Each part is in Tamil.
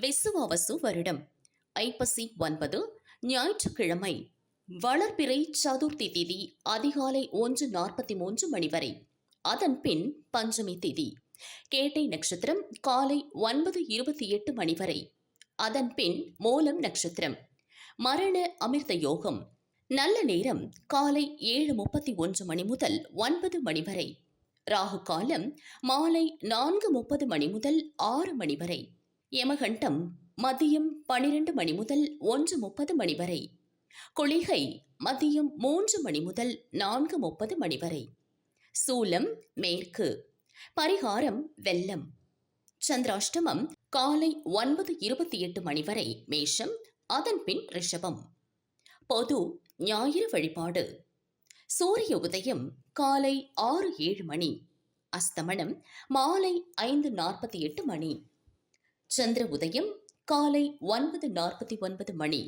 விசுவாவசு வருடம். ஐப்பசி ஒன்பது ஞாயிற்றுக்கிழமை வளர்பிறை சதுர்த்தி திதி அதிகாலை ஒன்று நாற்பத்தி மூன்று மணி வரை. அதன் பின் பஞ்சமி திதி கேட்டை நட்சத்திரம் காலை ஒன்பது இருபத்தி எட்டு மணி வரை. அதன் பின் மூலம் நட்சத்திரம். மரண அமிர்த யோகம் நல்ல நேரம் காலை ஏழு முப்பத்தி ஒன்று மணி முதல் ஒன்பது மணி வரை. ராகு காலம் மாலை நான்கு முப்பது மணி முதல் ஆறு மணி வரை. யமகண்டம் மதியம் பனிரெண்டு மணி முதல் ஒன்று முப்பது மணி வரை. குளிகை மதியம் மூன்று மணி முதல் நான்கு முப்பது மணி வரை. சூலம் மேற்கு. பரிகாரம் வெள்ளம். சந்திராஷ்டமம் காலை ஒன்பது இருபத்தி எட்டு மணி வரை மேஷம் அதன் பின் ரிஷபம். பொது ஞாயிறு வழிபாடு. சூரிய உதயம் காலை ஆறு ஏழு மணி. அஸ்தமனம் மாலை ஐந்து நாற்பத்தி எட்டு மணி. சந்திர உதயம் காலை ஒன்பது நாற்பத்தி ஒன்பது மணி.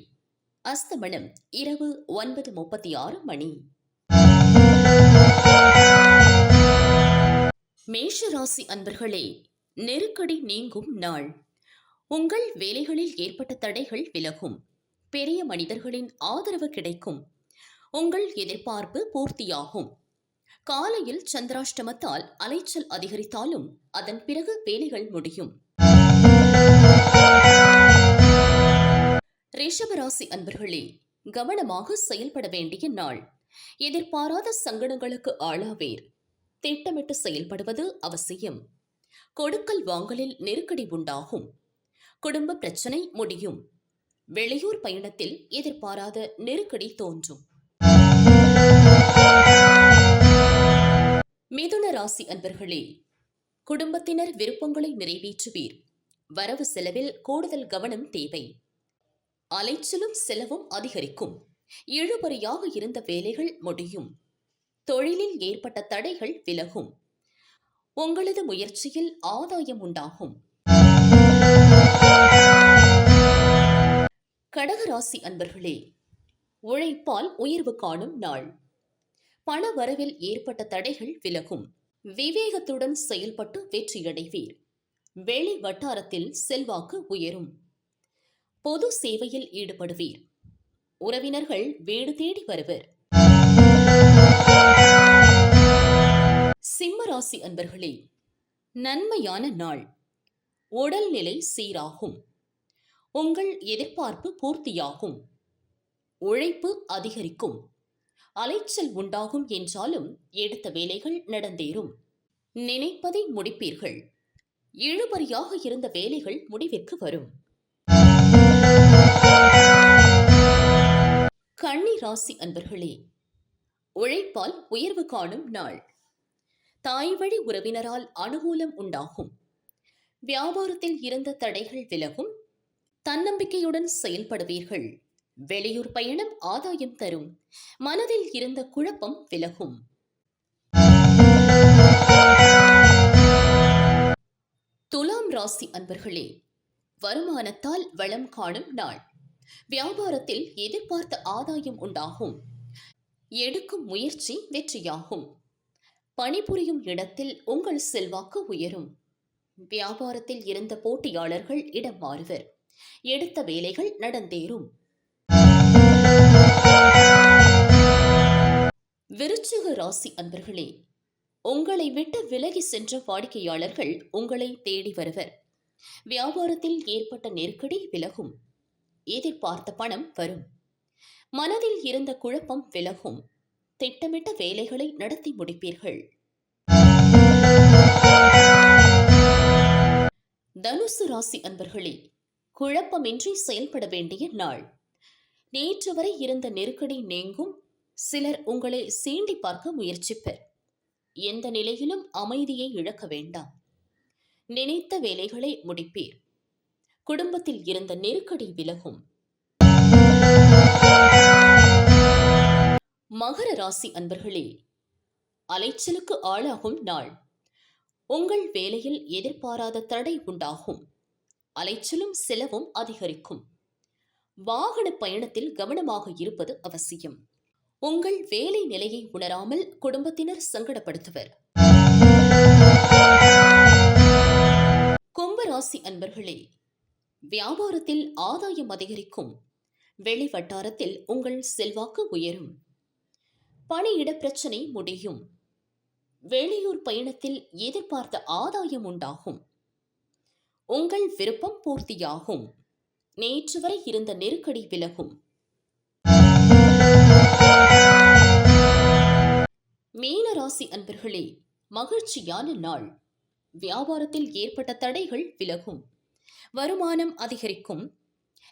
அஸ்தமனம் இரவு ஒன்பது முப்பத்தி ஆறு மணி. மேஷ ராசி அன்பர்களே நெருக்கடி நீங்கும் நாள். உங்கள் வேலைகளில் ஏற்பட்ட தடைகள் விலகும். பெரிய மனிதர்களின் ஆதரவு கிடைக்கும். உங்கள் எதிர்பார்ப்பு பூர்த்தியாகும். காலையில் சந்திராஷ்டமத்தால் அலைச்சல் அதிகரித்தாலும் அதன் பிறகு வேலைகள் முடியும். ரிஷபராசி அன்பர்களே கவனமாக செயல்பட வேண்டிய நாள். எதிர்பாராத சங்கடங்களுக்கு ஆளாவீர். திட்டமிட்டு செயல்படுவது அவசியம். கொடுக்கல் வாங்கலில் நெருக்கடி உண்டாகும். குடும்ப பிரச்சனை முடியும். வெளியூர் பயணத்தில் எதிர்பாராத நெருக்கடி தோன்றும். மிதுன ராசி அன்பர்களே குடும்பத்தினர் விருப்பங்களை நிறைவேற்றுவீர். வரவு செலவில் கூடுதல் கவனம் தேவை. அலைச்சலும் செலவும் அதிகரிக்கும். இழுபறியாக இருந்த வேலைகள் முடியும். தொழிலில் ஏற்பட்ட தடைகள் விலகும். உங்களது முயற்சியில் ஆதாயம் உண்டாகும். கடகராசி அன்பர்களே உழைப்பால் உயர்வு காணும் நாள். பண வரவில் ஏற்பட்ட தடைகள் விலகும். விவேகத்துடன் செயல்பட்டு வெற்றியடைவீர். வெளி வட்டாரத்தில் செல்வாக்கு உயரும். பொது சேவையில் ஈடுபடுவீர். உறவினர்கள் வீடு தேடி வருவர். சிம்மராசி அன்பர்களே நன்மையான நாள். உடல்நிலை சீராகும். உங்கள் எதிர்பார்ப்பு பூர்த்தியாகும். உழைப்பு அதிகரிக்கும். அலைச்சல் உண்டாகும் என்றாலும் எடுத்த வேலைகள் நடந்தேறும். நினைப்பதை முடிப்பீர்கள். இழுபறியாக இருந்த வேலைகள் முடிவிற்கு வரும். கன்னி ராசி அன்பர்களே உழைப்பால் உயர்வு காணும் நாள். தாய் வழி உறவினரால் அனுகூலம் உண்டாகும். வியாபாரத்தில் இருந்த தடைகள் விலகும். தன்னம்பிக்கையுடன் செயல்படுவீர்கள். வெளியூர் பயணம் ஆதாயம் தரும். மனதில் இருந்த குழப்பம் விலகும். துலாம் ராசி அன்பர்களே வருமானத்தால் வளம் காணும் நாள். வியாபாரத்தில் எதிர்பார்த்த ஆதாயம் உண்டாகும். எடுக்கும் முயற்சி வெற்றியாகும். பணிபுரியும் இடத்தில் உங்கள் செல்வாக்கு உயரும். வியாபாரத்தில் இருந்த போட்டியாளர்கள் இடம் மாறுவர். எடுத்த வேலைகள் நடந்தேறும். விருச்சிக ராசி அன்பர்களே உங்களை விட்டு விலகி சென்ற வாடிக்கையாளர்கள் உங்களை தேடி வருவர். வியாபாரத்தில் ஏற்பட்ட நெருக்கடி விலகும். எதிர்பார்த்த பணம் வரும். மனதில் இருந்த குழப்பம் விலகும். திட்டமிட்ட வேலைகளை நடத்தி முடிப்பீர்கள். தனுசு ராசி அன்பர்களே குழப்பமின்றி செயல்பட வேண்டிய நாள். நேற்று வரை இருந்த நெருக்கடி நீங்கும். சிலர் உங்களை சீண்டி பார்க்க முயற்சிப்பர். எந்த நிலையிலும் அமைதியை இழக்க வேண்டாம். நினைத்த வேலைகளை முடிப்பீர். குடும்பத்தில் இருந்த நெருக்கடி விலகும். மகர ராசி அன்பர்களே அலைச்சலுக்கு ஆளாகும் நாள். உங்கள் வேலையில் எதிர்பாராத தடை உண்டாகும். அலைச்சலும் செலவும் அதிகரிக்கும். வாகன பயணத்தில் கவனமாக இருப்பது அவசியம். உங்கள் வேலை நிலையை உணராமல் குடும்பத்தினர் சங்கடப்படுத்துவர். கும்பராசி அன்பர்களே வியாபாரத்தில் ஆதாயம் அதிகரிக்கும். வெளி வட்டாரத்தில் உங்கள் செல்வாக்கு உயரும். பணியிட பிரச்சனை முடியும். வெளியூர் பயணத்தில் எதிர்பார்த்த ஆதாயம் உண்டாகும். உங்கள் விருப்பம் பூர்த்தியாகும். நேற்று வரை இருந்த நெருக்கடி விலகும். மீனராசி அன்பர்களே மகிழ்ச்சியான நாள். வியாபாரத்தில் ஏற்பட்ட தடைகள் விலகும். வருமானம் அதிகரிக்கும்.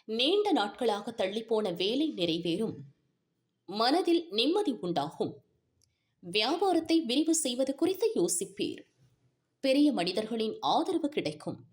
நீண்ட நாட்களாக தள்ளிப்போன வேலை நிறைவேறும். மனதில் நிம்மதி உண்டாகும். வியாபாரத்தை விரிவு செய்வது குறித்து யோசிப்பீர். பெரிய மனிதர்களின் ஆதரவு கிடைக்கும்.